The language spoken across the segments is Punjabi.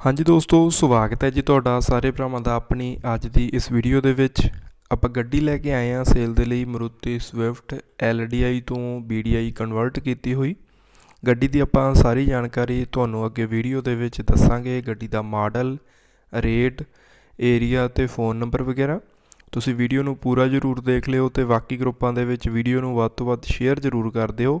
ਹਾਂਜੀ ਦੋਸਤੋ, ਸਵਾਗਤ ਹੈ ਜੀ ਤੁਹਾਡਾ ਸਾਰੇ ਭਰਾਵਾਂ ਦਾ ਆਪਣੀ ਅੱਜ ਦੀ ਇਸ ਵੀਡੀਓ ਦੇ ਵਿੱਚ। ਆਪਾਂ ਗੱਡੀ ਲੈ ਕੇ ਆਏ ਹਾਂ ਸੇਲ ਦੇ ਲਈ ਮਰੂਤੀ ਸਵਿਫਟ LDI ਤੋਂ BDI ਕਨਵਰਟ ਕੀਤੀ ਹੋਈ। ਗੱਡੀ ਦੀ ਆਪਾਂ ਸਾਰੀ ਜਾਣਕਾਰੀ ਤੁਹਾਨੂੰ ਅੱਗੇ ਵੀਡੀਓ ਦੇ ਵਿੱਚ ਦੱਸਾਂਗੇ। ਗੱਡੀ ਦਾ ਮਾਡਲ, ਰੇਟ, ਏਰੀਆ ਤੇ ਫੋਨ ਨੰਬਰ ਵਗੈਰਾ। ਤੁਸੀਂ ਵੀਡੀਓ ਨੂੰ ਪੂਰਾ ਜ਼ਰੂਰ ਦੇਖ ਲਿਓ ਤੇ ਬਾਕੀ ਗਰੁੱਪਾਂ ਦੇ ਵਿੱਚ ਵੀਡੀਓ ਨੂੰ ਵੱਧ ਤੋਂ ਵੱਧ ਸ਼ੇਅਰ ਜ਼ਰੂਰ ਕਰ ਦਿਓ।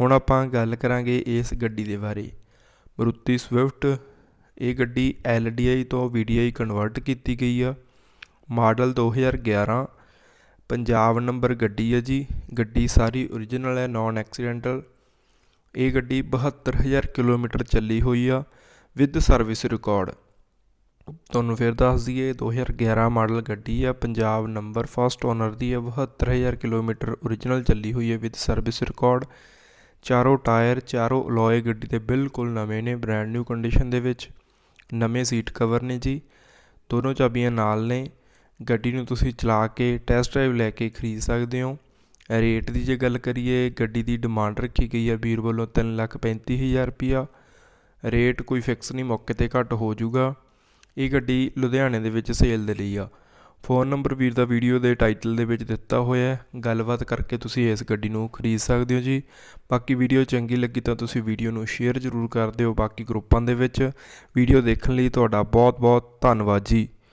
ਹੁਣ ਆਪਾਂ ਗੱਲ ਕਰਾਂਗੇ ਇਸ ਗੱਡੀ ਦੇ ਬਾਰੇ। ਮਰੂਤੀ ਸਵਿਫਟ, ਇਹ ਗੱਡੀ LDI ਤੋਂ VDI ਕਨਵਰਟ ਕੀਤੀ ਗਈ ਆ। ਮਾਡਲ 2011 ਪੰਜਾਬ ਨੰਬਰ ਗੱਡੀ ਹੈ ਜੀ। ਗੱਡੀ ਸਾਰੀ ਓਰੀਜਨਲ ਹੈ ਨਾਨ ਐਕਸੀਡੈਂਟਲ ਇਹ ਗੱਡੀ 72000 ਕਿਲੋਮੀਟਰ ਚੱਲੀ ਹੋਈ ਆ ਵਿਦ ਸਰਵਿਸ ਰਿਕਾਰਡ ਤੁਹਾਨੂੰ ਫਿਰ ਦੱਸ ਦਈਏ 2011 ਮਾਡਲ ਗੱਡੀ ਆ, ਪੰਜਾਬ ਨੰਬਰ ਫਸਟ ਓਨਰ ਦੀ ਹੈ 72000 ਕਿਲੋਮੀਟਰ ਓਰੀਜਨਲ ਚੱਲੀ ਹੋਈ ਹੈ ਵਿਦ ਸਰਵਿਸ ਰਿਕਾਰਡ ਚਾਰੋਂ ਟਾਇਰ, ਚਾਰੋਂ ਅਲੋਏ ਗੱਡੀ ਦੇ ਬਿਲਕੁਲ ਨਵੇਂ ਨੇ ਬ੍ਰੈਂਡ ਨਿਊ ਕੰਡੀਸ਼ਨ ਦੇ ਵਿੱਚ। ਨਵੇਂ ਸੀਟ ਕਵਰ ਨੇ ਜੀ। ਦੋਨੋਂ ਚਾਬੀਆਂ ਨਾਲ ਨੇ। ਗੱਡੀ ਨੂੰ ਤੁਸੀਂ ਚਲਾ ਕੇ ਟੈਸਟ ਡਰਾਈਵ ਲੈ ਕੇ ਖਰੀਦ ਸਕਦੇ ਹੋ। ਰੇਟ ਦੀ ਜੇ ਗੱਲ ਕਰੀਏ, ਗੱਡੀ ਦੀ ਡਿਮਾਂਡ ਰੱਖੀ ਗਈ ਹੈ ਵੀਰ ਵੱਲੋਂ ਤਿੰਨ ਲੱਖ ਪੈਂਤੀ ਹਜ਼ਾਰ ਰੁਪਈਆ ਰੇਟ ਕੋਈ ਫਿਕਸ ਨਹੀਂ, ਮੌਕੇ ਤੇ ਘੱਟ ਹੋ ਜਾਊਗਾ। ਇਹ ਗੱਡੀ ਲੁਧਿਆਣੇ ਦੇ ਵਿੱਚ ਸੇਲ ਦੇ ਲਈ ਆ। ਫੋਨ ਨੰਬਰ ਵੀਰ ਦਾ ਵੀਡੀਓ ਦੇ ਟਾਈਟਲ ਦੇ ਵਿੱਚ ਦਿੱਤਾ ਹੋਇਆ ਗੱਲਬਾਤ ਕਰਕੇ ਤੁਸੀਂ ਇਸ ਗੱਡੀ ਨੂੰ ਖਰੀਦ ਸਕਦੇ ਹੋ ਜੀ। ਬਾਕੀ ਵੀਡੀਓ ਚੰਗੀ ਲੱਗੀ ਤਾਂ ਤੁਸੀਂ ਵੀਡੀਓ ਨੂੰ ਸ਼ੇਅਰ ਜ਼ਰੂਰ ਕਰ ਦਿਓ ਬਾਕੀ ਗਰੁੱਪਾਂ ਦੇ ਵਿੱਚ। ਵੀਡੀਓ ਦੇਖਣ ਲਈ ਤੁਹਾਡਾ ਬਹੁਤ ਬਹੁਤ ਧੰਨਵਾਦ ਜੀ।